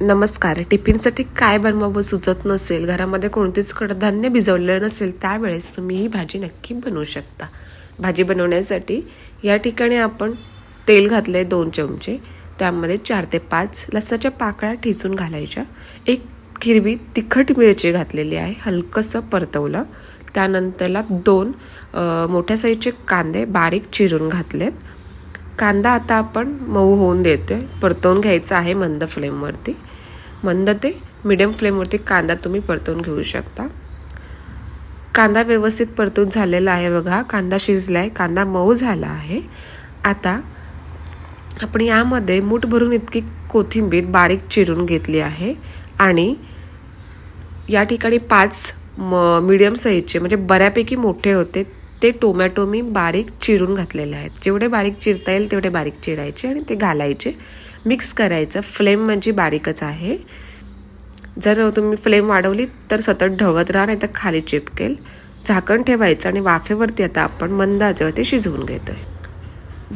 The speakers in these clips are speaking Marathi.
नमस्कार. टिफिनसाठी काय बनवावं सुचत नसेल घरामध्ये कोणतेच कडधान्य भिजवलेलं नसेल त्यावेळेस तुम्ही ही भाजी नक्की बनवू शकता. भाजी बनवण्यासाठी या ठिकाणी आपण तेल घातलं आहे दोन चमचे. त्यामध्ये चार ते पाच लसाच्या पाकळ्या ठेचून घालायच्या. एक हिरवी तिखट मिरची घातलेली आहे हलकंसं परतवलं. त्यानंतरला दोन मोठ्या साईजचे कांदे बारीक चिरून घातलेत. कांदा आता आपण मऊ होऊन देतो आहे परतवून घ्यायचा आहे मंद फ्लेमवरती. मंद ते मिडियम फ्लेमवरती कांदा तुम्ही परतून घेऊ शकता. कांदा व्यवस्थित परतून झालेला आहे बघा. कांदा शिजला आहे कांदा मऊ झाला आहे. आता आपण यामध्ये मूठ भरून इतकी कोथिंबीर बारीक चिरून घेतली आहे आणि या ठिकाणी पाच म मीडियम साईजचे म्हणजे बऱ्यापैकी मोठे होते ते टोमॅटो मी बारीक चिरून घातलेले आहेत. जेवढे बारीक चिरता येईल तेवढे बारीक चिरायचे आणि ते घालायचे. मिक्स करायचं. फ्लेम म्हणजे बारीकच आहे. जर तुम्ही फ्लेम वाढवली तर सतत ढवत राहा नाही तर खाली चिपकेल. झाकण ठेवायचं आणि वाफेवरती आता आपण मंद आचेवरती शिजवून आहे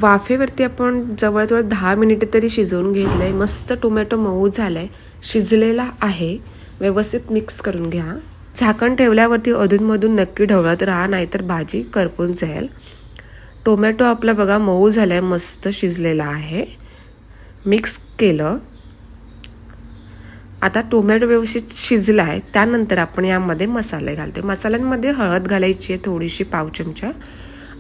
वाफेवरती आपण जवळजवळ दहा मिनिटे तरी शिजवून घेतलं आहे मस्त टोमॅटो मऊ झाला आहे शिजलेला आहे. व्यवस्थित मिक्स करून घ्या. झाकण ठेवल्यावरती अधूनमधून नक्की ढवळत राहा नाहीतर भाजी करपून जाईल. टोमॅटो आपला बघा मऊ झाला आहे मस्त शिजलेला आहे. मिक्स केलं. आता टोमॅटो व्यवस्थित शिजला आहे त्यानंतर आपण यामध्ये मसाले घालतो मसाल्यांमध्ये हळद घालायची आहे थोडीशी पाव चमचा.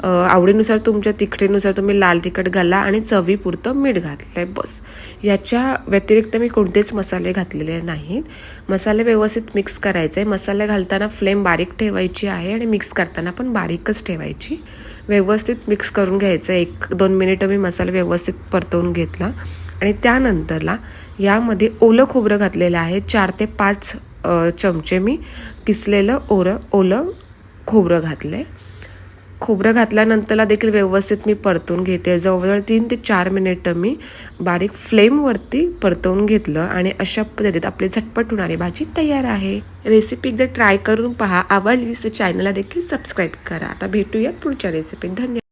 आवडीनुसार तुमच्या तिखटेनुसार तुम्ही लाल तिखट घाला आणि चवीपुरतं मीठ घातलं आहे बस. याच्या व्यतिरिक्त मी कोणतेच मसाले घातलेले नाहीत. मसाले व्यवस्थित मिक्स करायचे मसाले घालताना फ्लेम बारीक ठेवायची आहे आणि मिक्स करताना पण बारीकच ठेवायची. व्यवस्थित मिक्स करून घ्यायचं एक दोन मिनिटं मी मसाला व्यवस्थित परतवून घेतला. आणि त्यानंतरला यामध्ये ओलं खोबरं घातलेलं आहे. चार ते पाच चमचे मी किसलेलं ओरं ओलं खोबरं घातलं आहे खोबरं घातल्यानंतरला देखील व्यवस्थित मी परतून घेते. जवळजवळ तीन ते चार मिनिटं मी बारीक फ्लेमवरती परतवून घेतलं आणि अशा पद्धतीत आपली झटपट होणारी भाजी तयार आहे. रेसिपी एकदा ट्राय करून पहा. आवडलीच तर चॅनलला देखील सबस्क्राईब करा. आता भेटूया पुढच्या रेसिपीत धन्यवाद.